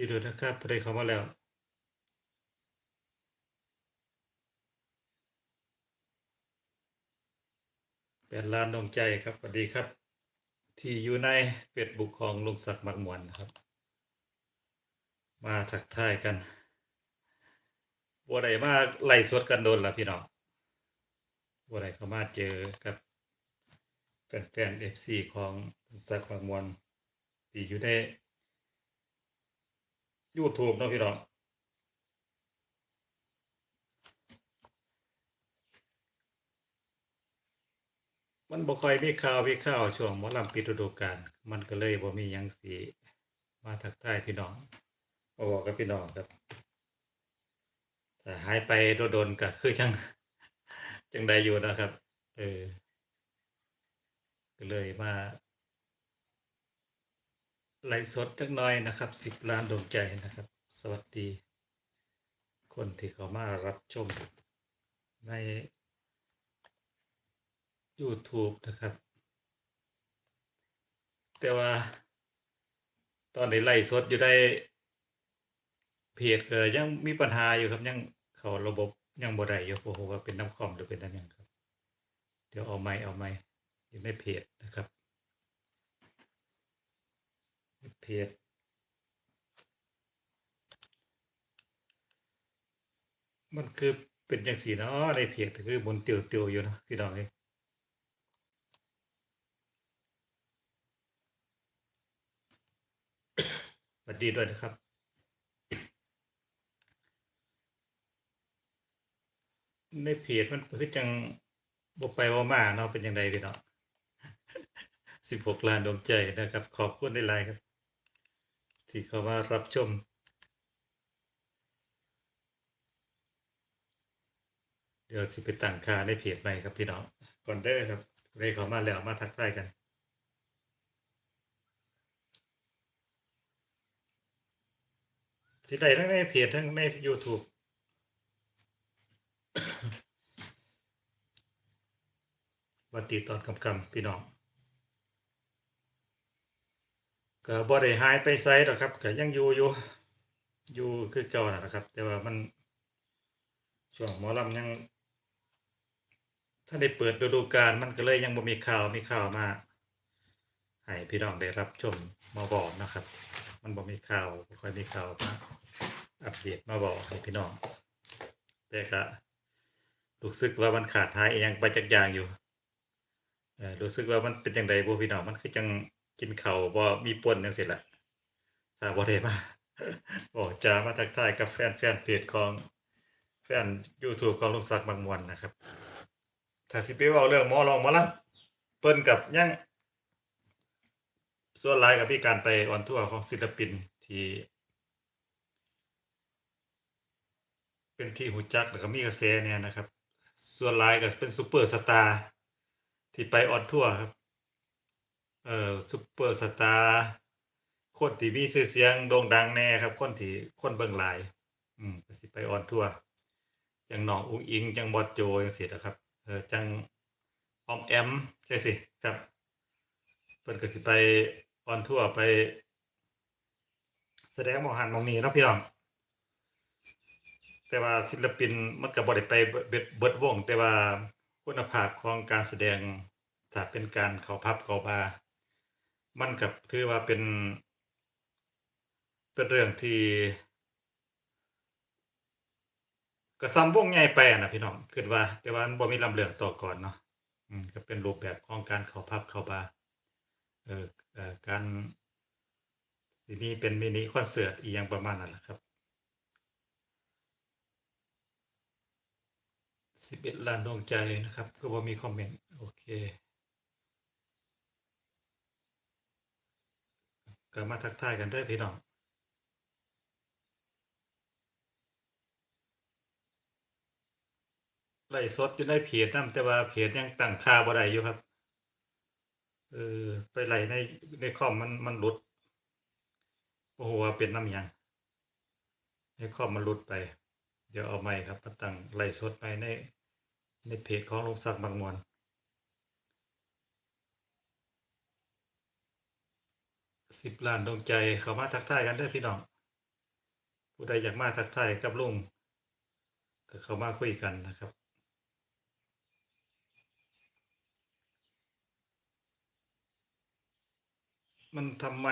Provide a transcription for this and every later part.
ดีด้วยนะครับได้เข้ามาแล้วแปดล้านดวงใจครับสวัสดีครับ ที่อยู่ในเฟซบุ๊กของลุงศักดิ์มักมวนครับ มาทักทายกันบัวใดมาไล่สดกันโดนละพี่น้องบัวใดเข้ามาเจอกับแฟนๆเอฟซีของลุงศักดิ์มักมวนที่อยู่ใน YouTube เนาะพี่น้องมันบ่ค่อยมีข่าวมีข่าวช่วงหมอลำปิดฤดูกาลมันก็เลยบ่มีหยังสิมาทักทายพี่น้องมาบอกกับพี่น้องครับถ้าหายไปโดนๆก็คือจังจังใดอยู่นะครับ เออก็เลยมา ไลฟ์สดจักหน่อยนะครับสิบล้านดวงใจนะครับ สวัสดี คนที่เขามารับชม ใน YouTube นะครับ แต่ว่า ตอนนี้ไล่สดอยู่ได้ เพจก็ยังมีปัญหาอยู่ครับยังเขาระบบยังบ่ได้อยู่บ่ฮู้ว่าเป็นน้ำคอมหรือเป็นน้ำหยังครับ เดี๋ยวเอาไมค์เอาไมค์อยู่ในเพจนะครับ เพจมันคือเป็นจังซี่เนาะในเพจก็คือหมุนเตียวๆอยู่นะพี่น้องเอ้ยสวัสดีด้วยนะครับ ในเพจมันคือจังบ่ไปบ่ามาเนาะเป็นจังไดพี่น้อง16ล้านดวงใจนะครับ ขอบคุณหลายๆครับ ที่เข้ามารับชม เดี๋ยวสิไปตั้งค่าในเพจใหม่ครับพี่น้องก่อนเด้อครับได้เข้ามาแล้วมาทักทายกันสิได้ทั้งในเพจทั้งใน YouTube วันตีตอนคำๆพี่น้อง ก็บ่ได้หายไปไสดอกครับก็ยังอยู่อยู่อยู่คือเก่านั่นะครับ แต่ว่ามันช่วงหมอลำยัง ถ้าได้เปิดฤดูกาลมันก็เลยยังบ่มีข่าวมีข่าวมาให้พี่น้องได้รับชมมาบอกนะครับ มันบ่มีข่าวบ่ค่อยมีข่าวมาอัปเดตมาบอกให้พี่น้องแต่ก็รู้สึกว่ามันขาดหายอิหยังไปจักอย่างอยู่รู้สึกว่ามันเป็นจังไดบ่พี่น้องมันคือจัง กินเขาวบ่มีป่นจังซี่แหละถ้าบ่ได้มาบอกจะมาทักทายกับแฟนแฟนเพจของแฟน YouTube ของลุงศักดิ์บางมวนนะครับ ถ้าสิไปเว้าเรื่องหมอรองหมอลำเพิ่นกับยังส่วนหลายก็มีการไปออนทัวร์ของศิลปินที่ เป็นที่รู้จักแล้วก็มีกระแสเนี่ยนะครับ ส่วนหลายก็เป็นซุปเปอร์สตาร์ที่ไปออนทัวร์ครับ เอ่อซุปเปอร์สตาร์คนที่มีชื่อเสียงโด่งดังแน่ครับ คนที่คนเบิ่งหลาย อืมก็สิไปออนทัวร์จังน้องอุ๋งอิง จังบอสโจจังซี่นะครับ เออจังออมแอมใช่สิครับเพิ่นก็สิไปออนทัวร์ไป แสดงมองหันมองนี้เนาะพี่น้องแต่ว่าศิลปินมันก็บ่ได้ไปเบิดเบิดวง แต่ว่าคุณภาพของการแสดงถ้าเป็นการเขาผับเขาบา มันก็ถือว่าเป็น เป็นเรื่องที่ก็ส่ำวงใหญ่ไปนะพี่น้องคิดว่า แต่ว่าบ่มีลำเรื่องต่อก่อนเนาะอืมก็เป็นรูปแบบของการเข้าผับเข้าบาเอ่อเอ่อการสิมีเป็นมินิคอนเสิร์ตอิหยังประมาณนั้นแหละครับ11ล้านดวงใจนะครับ ก็บ่มีคอมเมนต์ โอเค ก็มาทักทายกันเด้พี่น้องไลฟ์สดอยู่ในเพจนำแต่ว่าเพจยังตั้งค่าบ่ได้อยู่ครับ เออไปไล่ในในคอมมันมันหลุดบ่ฮู้ว่าเป็นน้ำยังในคอมมันหลุดไป เดี๋ยวเอาใหม่ครับมาตั้งไลฟ์สดใหม่ในในเพจของลุงศักดิ์บางมวล น10ล้านดวงใจเขามาทักทายกันเด้อพี่น้อง ผู้ใดอยากมาทักทายกับลุงก็เขามาคุยกันนะครับมันทำไม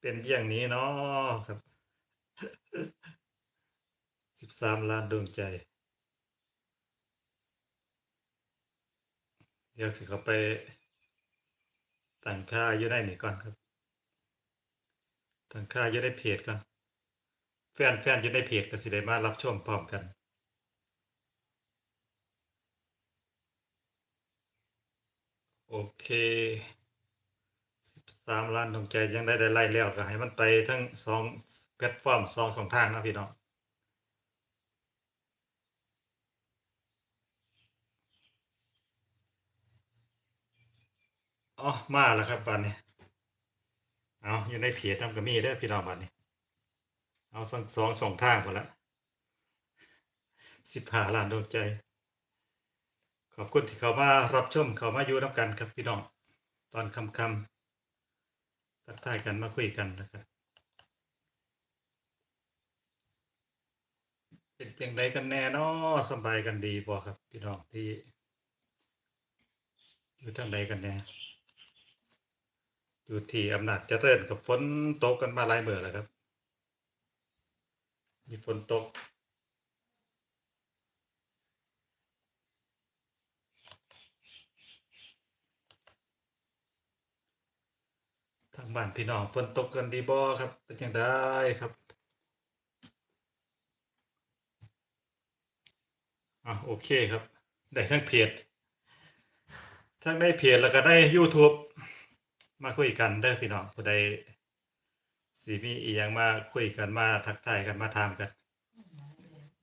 เป็นอย่างนี้เนาะครับสิบสามล้านดวงใจ เดี๋ยวสิเขาไป ตั้งค่าอยู่ในนี่ก่อนครับตั้งค่าอยู่ในเพจก่อนแฟนแฟนอยู่ในเพจก็สิได้มารับชมพร้อมกันโอเคสามล้านดวงใจยังได้ได้ไล่แล้วก็ให้มันไปทั้งสองแพลตฟอร์มสองสองทางนะพี่น้อง อ๋อมาแล้วครับบัดนี้ เอาอยู่ในเพจนำก็มีเด้อพี่น้องบัดนี้ เอาสองสองสองทางหมดละสิบห้าล้านดวงใจ ขอบคุณที่เขามารับชมเขามาอยู่น้ำกันครับพี่น้อง ตอนคำคำทักทายกันมาคุยกันนะครับ เป็นจังไดกันแน่นาะสบายกันดีบ่ครับ พี่น้องที่อยู่ทางใดกันแน่ อยู่ที่อำนาจเจริญกับฝนตกกันมาหลายเมื้อแล้วครับ มีฝนตก ทางบ้านพี่น้องฝนตกกันดีบ่ครับ เป็นจังได้ครับอะโอเคครับ ได้ทั้งเพจทั้งในเพจแล้วก็ใน YouTube มาคุยกันเด้อพี่น้องผู้ใดสิมีอีหยังมาคุยกันมาทักทายกันมาถามกัน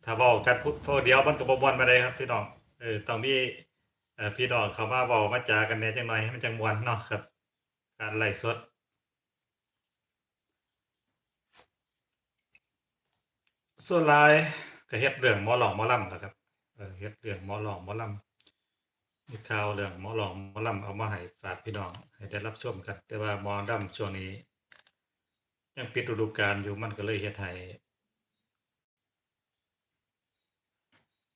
ถ้าเว้ากันผู้ผู้เดียวมันก็บ่ม่วนปานใดครับพี่น้องเออต้องมีเอ่อพี่น้องเขามาเว้ามาจากันแหน่จักหน่อยให้มันจังม่วนเนาะครับ การไลฟ์สดส่วนหลายก็เฮ็ดเรื่องหมอหลอกหมอลำล่ะครับเออเฮ็ดเรื่องหมอหลอกหมอลำ มีข่าวเรื่องหมอหลอกหมอลำเอามาให้ฝากพี่น้องให้ได้รับชมกัน แต่ว่าหมอลำช่วงนี้ ยังปิดฤดูกาลอยู่มันก็เลยเฮ็ดให้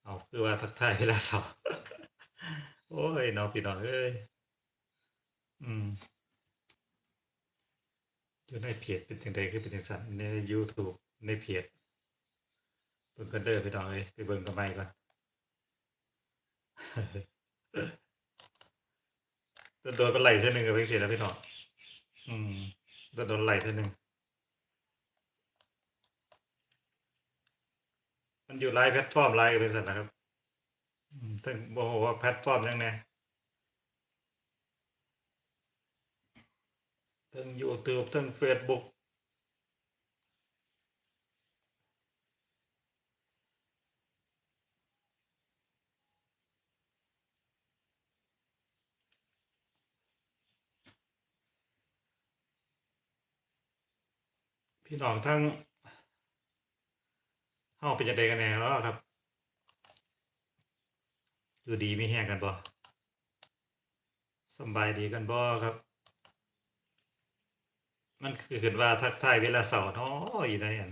เอาคือว่าทักทายเวลาเช้าโอ้ยเนาะพี่น้องเอ้ยอืมอยู่ในเพจเป็นจังไดคือเป็นจังซั่นใน YouTube ในเพจเบิ่งกันเด้อพี่น้องเอ้ยไปเบิ่งกันใหม่ก่อน จะโดนๆเป็นไหลเทื่อหนึ่งก็เพิ่นสิแล้วพี่น้องอืมจะโดนไหลเทื่อหนึ่งมันอยู่หลายแพลตฟอร์มหลายก็เป็นซั่นะครับถึงบ่ฮู้ว่าแพลตฟอร์มยังแหน่เทั้ง YouTube เทั้ง Facebook พี่น้องทั้งเฮาเป็นจังไดกันแน่เนาะครับ อยู่ดีไมีแรงกันบ่สบายดีกันบ่ครับ มันคือขึ้นว่าทักทายเวลาเช้าเนาะอยู่ในอัน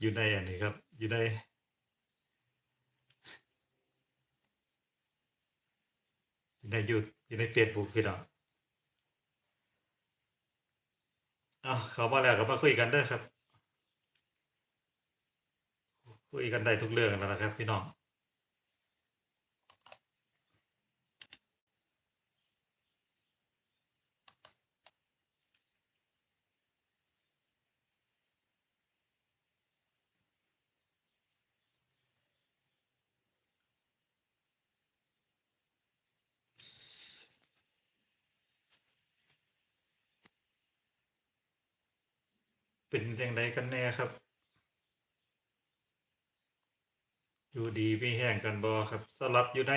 อยู่ในอันนี้ครับ อยู่ในอยู่ในยูอยู่ในเฟซบุ๊กพี่น้อง อ้าเขามาแล้วก็มาคุยกันเด้อครับ คุยกันได้ทุกเรื่องแล้วนะครับ พี่น้อง เป็นอย่างไรกันแน่ครับ อยู่ดีไม่แห้งกันบอครับสลับอยู่ใน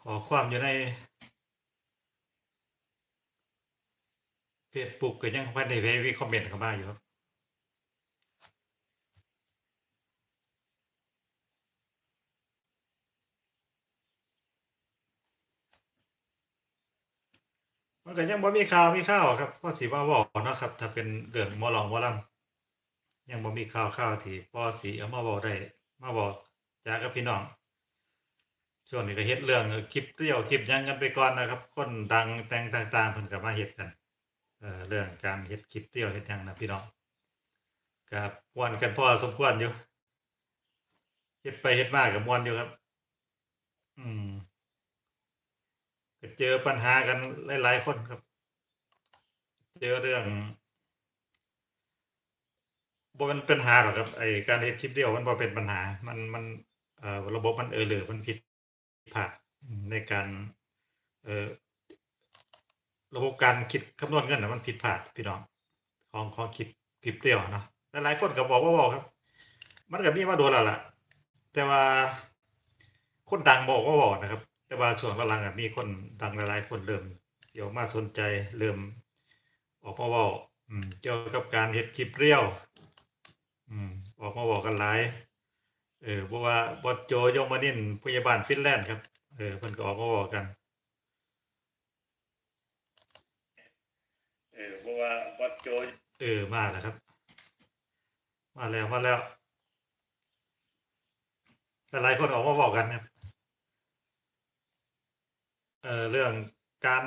ขอความอยู่ในเฟซบุ๊กก็ยังบ่ได้ไปวิคอมเมนต์เข้ามาอยู่ครับ มันก็ยังบ่มีข่าวมีข่าวครับพ่อสิมาเว้าเนาะครับ ถ้าเป็นเรื่องมอร้องมอรำยังบ่มีข่าวข่าวที่พอสิเอามาเว้าได้มาบอกจากับพี่น้องช่วงนี้ก็เฮ็ดเรื่องคลิปเรียวคลิปยังกันไปก่อนนะครับ คนดังแต่งต่างๆเพิ่นก็มาเฮ็ดกันเอ่อเรื่องการเฮ็ดคลิปเรียวเฮ็ดยังนะพี่น้องก็ม่วนกันพอสมควรอยู่เฮ็ดไปเฮ็ดมาก็มวนอยู่ครับ อืม เจอปัญหากันหลาย ๆ คนครับ เจอเรื่องบ่แม่นปัญหาหรอกครับไอ้การเฮ็ดคลิปเรียวมันบ่เป็นปัญหา มันมันเอ่อระบบมันเออเลอมันผิดพลาดในการเอ่อระบบการคิดคำนวณเงินน่ะมันผิดพลาดพี่น้องของของคลิปคลิปเรียวเนาะหลายๆคนก็บอกว่าเว้าครับ มันก็มีมาโดนแล้วล่ะ แต่ว่าคนดังบอกว่าเว้านะครับ แต่ว่าช่วงหลังๆอะมีคนดังหลายๆ คนเริ่มสิออกมาสนใจเริ่มออกมาเว้าอืมเกี่ยวกับการเฮ็ดคลิปเรียวอืมออกมาเว้ากันหลายเออเพราะว่าบอสโจยมนินทร์พยาบาลฟินแลนด์ครับเออเพิ่นก็ออกมาเว้ากันเออเพราะว่าบอสโจเออมาแล้วครับ มาแล้วมาแล้วหลายๆคนออกมาเว้ากันครับ เอ่อเรื่องการ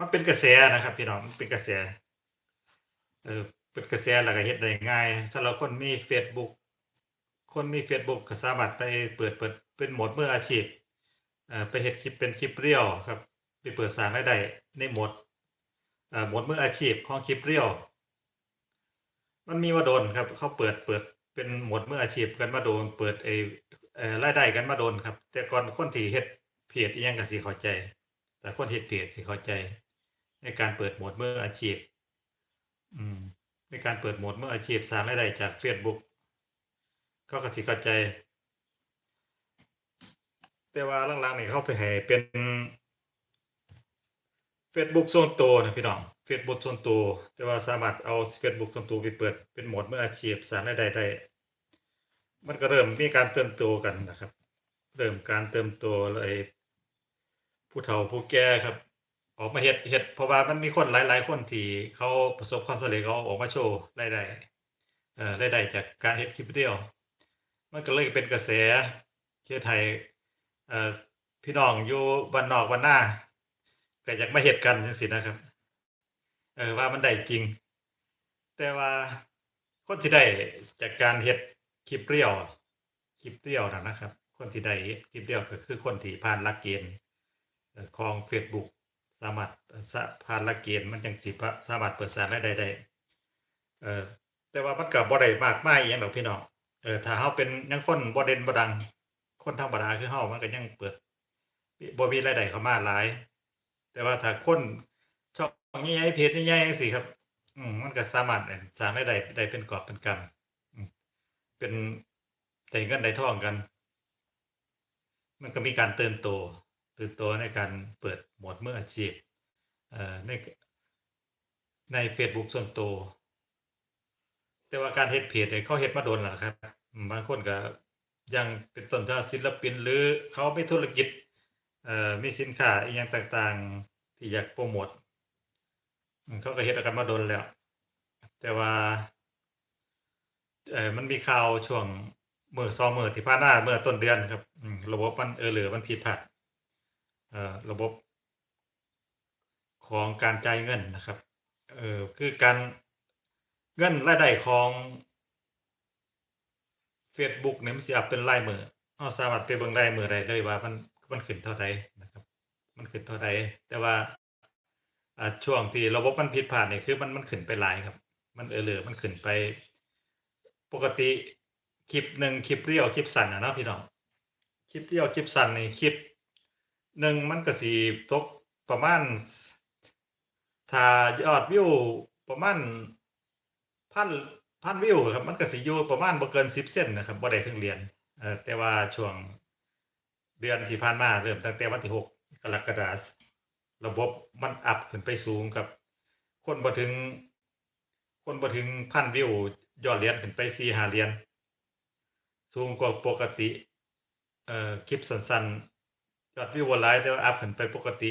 มันเป็นกระแสนะครับ พี่น้องมันเป็นกระแสเออเป็นกระแสแล้วก็เฮ็ดได้ง่ายสำหรับคนมีเฟซบุ๊กคนมีเฟซบุ๊กก็สามารถไปเปิดเปิดเป็นโหมดมืออาชีพเอ่อไปเฮ็ดคลิปเป็นคลิปเรียวครับไปเปิดสร้างรายได้ในโหมดเอ่อโหมดมืออาชีพของคลิปเรียวมันมีมาโดนครับ เขาเปิดเปิดเป็นโหมดมืออาชีพกันมาโดนเปิดไอ เอ่อรายได้กันมาโดนครับ แต่ก่อนคนที่เฮ็ดเพจอิหยังก็สิเข้าใจ แต่คนเฮ็ดเพจสิเข้าใจ ในการเปิดโหมดเมื่ออาชีพ อืม ในการเปิดโหมดเมื่ออาชีพสร้างรายได้จากเฟซบุ๊กเขาก็สิเข้าใจ แต่ว่าหลังๆนี่เขาไปให้เป็นเฟซบุ๊กส่วนตัวนะพี่น้องเฟซบุ๊กส่วนตัวแต่ว่าสามารถเอาเฟซบุ๊กส่วนตัวไปเปิดเป็นโหมดเมื่ออาชีพสร้างรายได้ได้ มันก็เริ่มมีการเติมโตกันนะครับ เริ่มการเติมโตเลยผู้เฒ่าผู้แก่ครับ ออกมาเฮ็ดเฮ็ดเพราะว่ามันมีคนหลาย ๆ คนที่เขาประสบความสำเร็จเขาออกมาโชว์รายได้เอ่อรายได้จากการเฮ็ดคลิปวิดีโอมันก็เลยเป็นกระแสเฮ็ดให้เอ่อพี่น้องอยู่บ้านนอกบ้านนาก็อยากมาเฮ็ดกันจังซี้นะครับเออว่ามันได้จริง แต่ว่าคนที่ได้จากการเฮ็ด คลิปเรียวคลิปเรียวนั่นะครับ คนที่ได้คลิปเรียวก็คือคนที่ผ่านหลักเกณฑ์เอ่อของเฟซบุ๊กสามารถผ่านหลักเกณฑ์มันจังสิพะสามารถเปิดสารได้ได้เออแต่ว่ามันก็บ่ได้มากมายอิหยังดอกพี่น้องเออถ้าเราเป็นยังคนบ่เด่นบ่ดัง คนธรรมดาคือเรามันก็ยังเปิดบ่มีรายได้เข้ามาหลาย แต่ว่าถ้าคนช่องใหญ่ๆเพจใหญ่ๆจังซี้ครับ อืมมันก็สามารถอั่นสร้างรายได้ได้เป็นกอบเป็นกำ เป็นได้เงินได้ทองกัน มันก็มีการเติบโตเติบโตในการเปิดหมดเมื่ออาชีพในในเฟซบุ๊กส่วนตัวแต่ว่าการเฮ็ดเพจนี่ยเขาเฮ็ดมาโดนแล้วครับ บางคนก็ยังเป็นต้นทาศิลปินหรือเขาไมีธุรกิจเอ่อมีสินค้าอิหยังต่างๆ ที่อยากโพรโมตอืมเขาก็เฮ็ดกันมาโดนแล้ว แต่ว่า เออมันมีข่าวช่วงเมื้อ2มื้อที่ผ่านมาเมื่อต้นเดือนครับอืมระบบมันเออเลอมันผิดพลาดเอ่อระบบของการจ่ายเงินนะครับ เอ่อคือการเงินรายได้ของเฟซบุ๊กนี่ยมันสิอัปเป็นรายมื้อเราสามารถไปเบิ่งรายมือได้เลยว่ามันมันขึ้นเท่าใดนะครับ มันขึ้นเท่าใดแต่ว่าอ่าช่วงที่ระบบมันผิดพลาดเนี่ยคือมันมันขึ้นไปหลายครับ มันเออเลอมันขึ้นไป ปกติคลิปหนึ่งคลิปเรียวคลิปสั้นอะเนาะพี่น้องคลิปเรียวคลิปสั้นนี่คลิปหนึ่งมันก็สิตกประมาณถ้ายอดวิวประมาณ1,000 1,000วิวครับมันก็สิอยู่ประมาณบ่เกิน10เซนนะครับบ่ได้ถึงเรียญเอ่อแต่ว่าช่วงเดือนที่ผ่านมาเริ่มตั้งแต่วันที่6กกรกฎาสระบบมันอัปขึ้นไปสูงครับ คนบ่ถึง คนบ่ถึง1,000วิว ยอดเหรียญขึ้นไป4-5เหรียญสูงกว่าปกติเอ่อคลิปสั้นๆยอดวิวบ่หลายแต่ว่าอัปขึ้นไปปกติ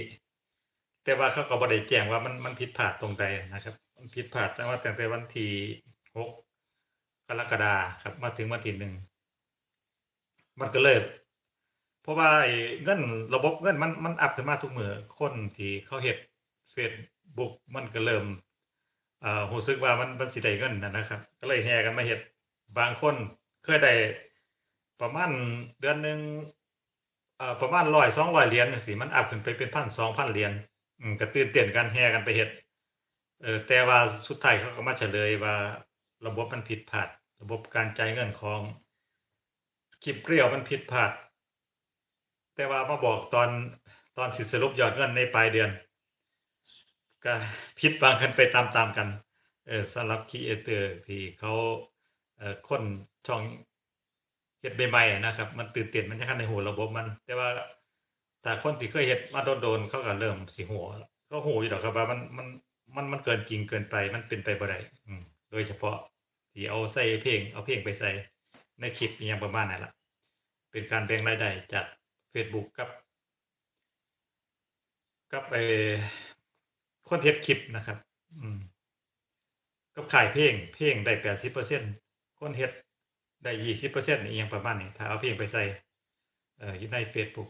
แต่ว่าเขาก็บ่ได้แจ้งว่ามันมันผิดพลาดตรงใดนะครับ มันผิดพลาดตั้งว่าตั้งแต่วันที่6กรกฎาครับ มาถึงวันที่1มันก็เลยเพราะว่าไอ้เงินระบบเงินมันมันอัปขึ้นมาทุกมือคนที่เขาเฮ็ดเฟซบุ๊กมันก็เริ่ม เอ่อรู้สึกว่ามันมันสิได้เงินนั่นนะครับ ก็เลยแห่กันมาเฮ็ดบางคนเคยได้ประมาณเดือนหนึ่งเอ่อประมาณ100 200เหรียญจังซี้มันอัปขึ้นไปเป็นพัน2,000เหรียญอืมก็ตื่นเต้นกันแห่กันไปเฮ็ดเออแต่ว่าสุดท้ายเขาก็มาเฉลยว่าระบบมันผิดพลาด ระบบการจ่ายเงินของคลิปเกลียวมันผิดพลาด แต่ว่ามาบอกตอนตอนสิสรุปยอดเงินในปลายเดือน ก็ผิดหวังกันไปตามๆกันเออสำหรับครีเอเตอร์ที่เขาเอ่อคนช่องเฮ็ดใหม่ๆนะครับ มันตื่นเต้นมันยังทันได้ฮู้ระบบมัน แต่ว่าถ้าคนที่เคยเฮ็ดมาโดนๆเขาก็เริ่มสิฮู้เขาหูอยู่ดอกครับว่ามันมันมันมันเกินจริงเกินไปมันเป็นไปบ่ได้อืมโดยเฉพาะที่เอาใส่เพลงเอาเพลงไปใส่ในคลิปอิหยังประมาณนั้นล่ะ เป็นการแบ่งรายได้จากเฟซบุ๊กกับ กับไอ คนเฮ็ดคลิปนะครับ อืมกับค่ายเพลงเพลงได้80%คนเฮ็ดได้20%อิหยังประมาณนี้ถ้าเอาเพลงไปใส่เอ่ออยู่ในเฟซบุ๊ก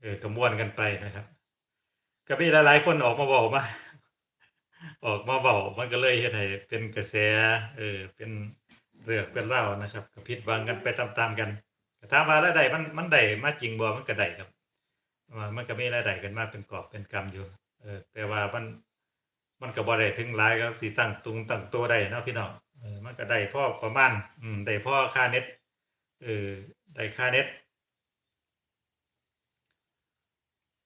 เออก็ม่วนกันไปนะครับ ก็มีหลายๆคนออกมาเว้ามา ออกมาเว้ามันก็เลยเฮ็ดให้เป็นกระแส เออ เป็นเรื่องเป็นรานะครับก็ผิดหวังกันไปตามๆกันก็ถามว่ารายได้มันมันได้มาจริงบ่มันก็ได้ครับมันก็มีรายได้กันมาเป็นกอบเป็นกำอยู่ เออแต่ว่ามันมันก็บ่ได้ถึงหลายก็สิตั้งตุงตั้งตัวได้เนาะพี่น้องเออมันก็ได้พอประมาณอืมได้พอค่าเน็ตเออได้ค่าเน็ต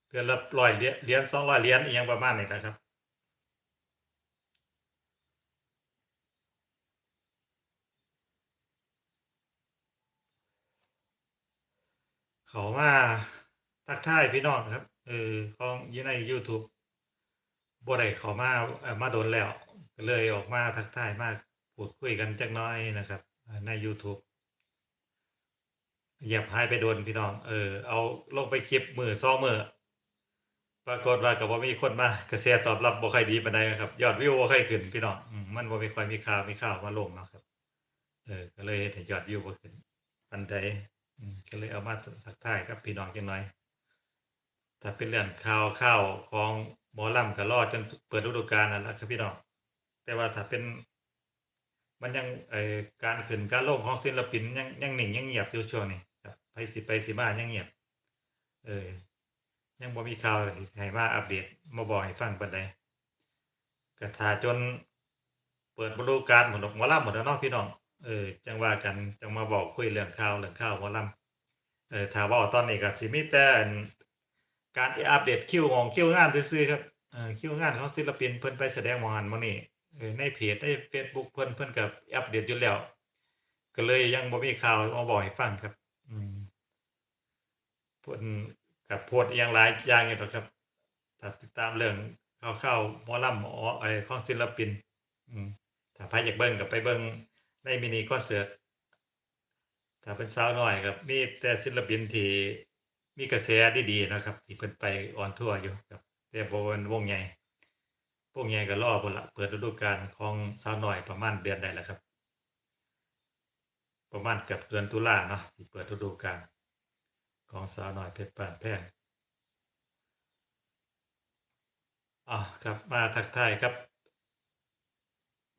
เดือนละ100เหรียญเหรียเหรียญอิหยังประมาณนี้แหละครับเขามาทักทายพี่น้องครับ เออของอยู่ในยูทู บ่ได้เขามาเอ่อมาโดนแล้วก็เลยออกมาทักทายมากพูดคุยกันจักหน่อยนะครับในยูทูบเงียบหายไปโดนพี่น้อง เออ เอาลงไปคลิปมือซ้อมือปรากฏว่าก็บ่มีคนมากระแสตอบรับบ่ค่อยดีปานใดนะครับ ยอดวิวบ่ค่อยขึ้นพี่น้องอืมมันบ่มีค่อยมีข่าวมีข่าวมาลงเนาะครับ เออ ก็เลยเฮ็ดให้ยอดวิวบ่ขึ้นปานใดอืมก็เลยเอามาทักทายกับพี่น้องจักหน่อย ถ้าเป็นเรื่องข่าวข่าวของ หมอลำก็รอจนเปิดฤดูกาลนั่นล่ะครับพี่น้องแต่ว่าถ้าเป็นมันยังเอ่อการขึ้นการลงของศิลปินยังยังนิ่งยังเงียบอยู่ช่วงนี้ครับไผสิไปสิมายังเงียบ เออยังบ่มีข่าวให้มาอัปเดตมาบอกให้ฟังปานใดก็ท่าจนเปิดฤดูกาลหมดหมอลำหมดแล้วเนาะพี่น้องเออจังว่ากันจังมาเว้าคุยเรื่องข่าวเรื่องข่าวหมอลำเออถ้าว้าตอนนี้ก็สิมีแต่อั่น การอัปเดตคิวของคิวงานซื่อครับเออคิวงานของศิลปินเพิ่นไปแสดงหมอหันม้องนี้เออในเพจในเฟซบุ๊กเพิ่นเพิ่นก็อัปเดตอยู่แล้ว ก็เลยยังบ่มีข่าวมาบอกให้ฟังครับ อืมเพิ่นก็โพสต์อิหยังหลายอย่างอยู่ดอกครับถ้าติดตามเรื่องเข่าๆหมอลำอ๋อไอ้ของศิลปิน อืมถ้าไผอยากเบิ่งก็ไปเบิ่งในมินิคอนเสิร์ตถ้าเป็นสาวน้อยก็มีแต่ศิลปินที่ มีกระแสดีๆนะครับ ที่เพิ่นไปออนทัวร์อยู่ครับแต่บ่แม่นวงใหญ่วงใหญ่ก็รอพุ่นละเปิดฤดูกาลของสาวน้อยประมาณเดือนใดแล่ะครับ ประมาณเกือบเดือนตุลาเนาะที่เปิดฤดูกาลของสาวน้อยเพชรบ้านแพงอ้อครับมาทักทายครับ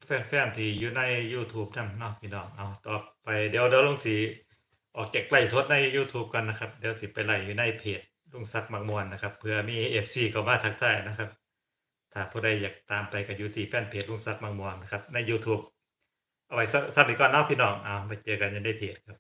แฟนๆที่อยู่ในยูทูบนำเนาะพี่น้องอ้าต่อไปเดี๋ยวเดี๋ยวลงสิ ออกจากไลฟ์สดในยูทูบก่อนนะครับ เดี๋ยวสิไปไลฟ์อยู่ในเพจลุงซักดิ์มักมวนนะครับเผื่อมี FC เข้ามาทักทายนะครับ ถ้าผู้ใดอยากตามไปกับยูทีแฟนเพจลุงซักดิ์มักมวนนะครับ ในยูทูบเอาไว้สักสักหนึ่งก่อนเนาะพี่น้องเอาไปเจอกันอยู่ในเพจครับ